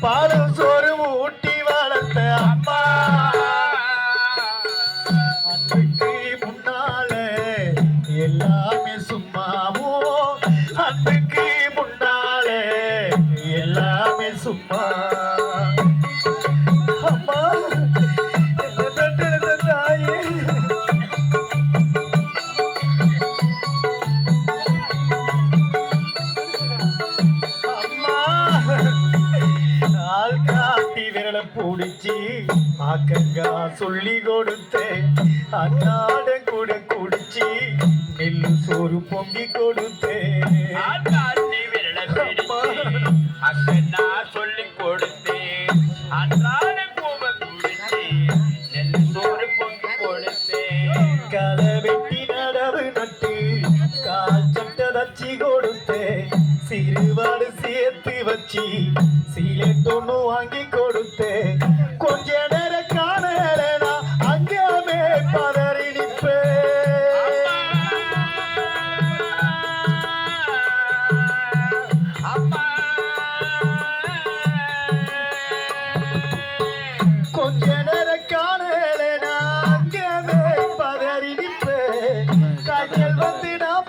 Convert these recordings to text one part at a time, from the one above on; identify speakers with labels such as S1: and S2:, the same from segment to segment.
S1: பாலும் சோறும் ஊட்டி வளர்த்த அம்மா. அன்றைக்கு முன்னாலே எல்லாமே சும்மாவோ? அன்றைக்கு முன்னாலே எல்லாமே சும்மா? விரலை பிடிச்சி ஆக்கங்கா சொல்லி கொடுத்தேன் அன்னாட கூட குடிச்சி நெல்லு சோறு பொங்கி கொடுத்தேன்
S2: அக்கண்ணா சொல்லிக் கொடுத்தேன். அன்றாட கூவ குடிச்சு, நெல் சோறு பொங்கி கொடுத்தேன்.
S1: களை வெட்டி நடவு நட்டு சிறுவாடு சேர்த்து வச்சு சீலட்டொன்னு வாங்கி கொடுத்தேன் கொஞ்ச நேரம் காணலனா அங்கமே பதறி
S2: அம்மா.
S1: கொஞ்ச நேரம் காணலனா அங்கமே பதறி நிற்பேன் கையில் வந்து நான்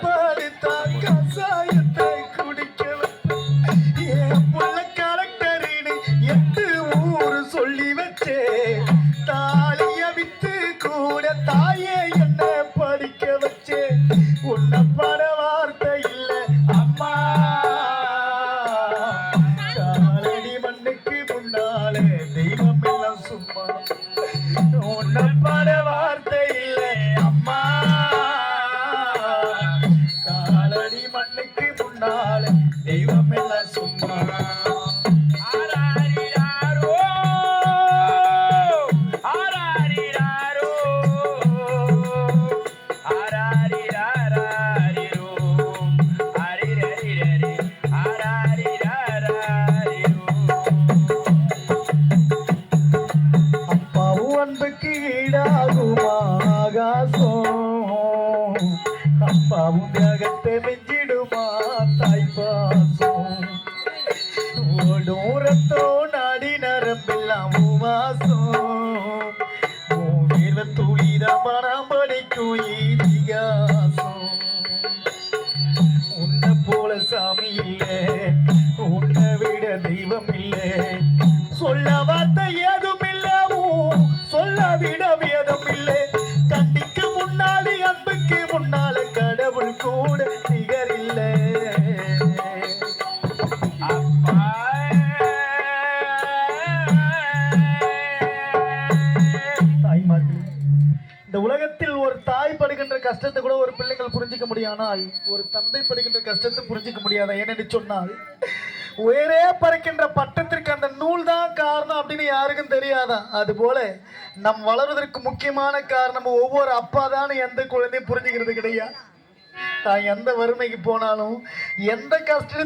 S1: எட்டு ஊரு சொல்லி வச்சே. தாலிய வித்து கூட தாயே என்ன படிக்க வச்சே. உன்ன பட வார்த்தை இல்ல அம்மா. காலடி மண்ணுக்கு முன்னாலே தெய்வம் எல்லாம் சும்மா. உன்ன பட வார்த்தை இல்ல அம்மா. காலடி மண்ணுக்கு முன்னாலே தெய்வம் எல்லாம் சும்மா. அப்பாவும் தியாகத்தை மிஞ்சிடுமா தாய்ப்பாசம்? ஓடும் ரத்தம் நாடி நரம்பெல்லாம் வாசம் வீர துளித மனம் படிக்கும் ஈதிகாசம் உன்னை போல சாமி இல்லை உன்னை விட தெய்வம் இல்லை. சொல்ல வார்த்தை இந்த உலகத்தில் ஒரு தாய் படுகின்ற கஷ்டத்தை கூட ஒரு பிள்ளைகள் புரிஞ்சிக்க முடியானால் ஒரு தந்தை படுகின்ற கஷ்டத்தை புரிஞ்சிக்க முடியாத? ஏனென்று சொன்னால் உயரே பறக்கின்ற பட்டத்திற்கு அந்த நூல் தான் காரணம் அப்படின்னு யாருக்கும் தெரியாதா? அதுபோல நம் வளர்வதற்கு முக்கியமான காரணம் ஒவ்வொரு அப்பா தான் எந்த குழந்தையும் புரிஞ்சுக்கிறது கிடையாது. தான் எந்த வறுமைக்கு போனாலும் எந்த கஷ்டத்தை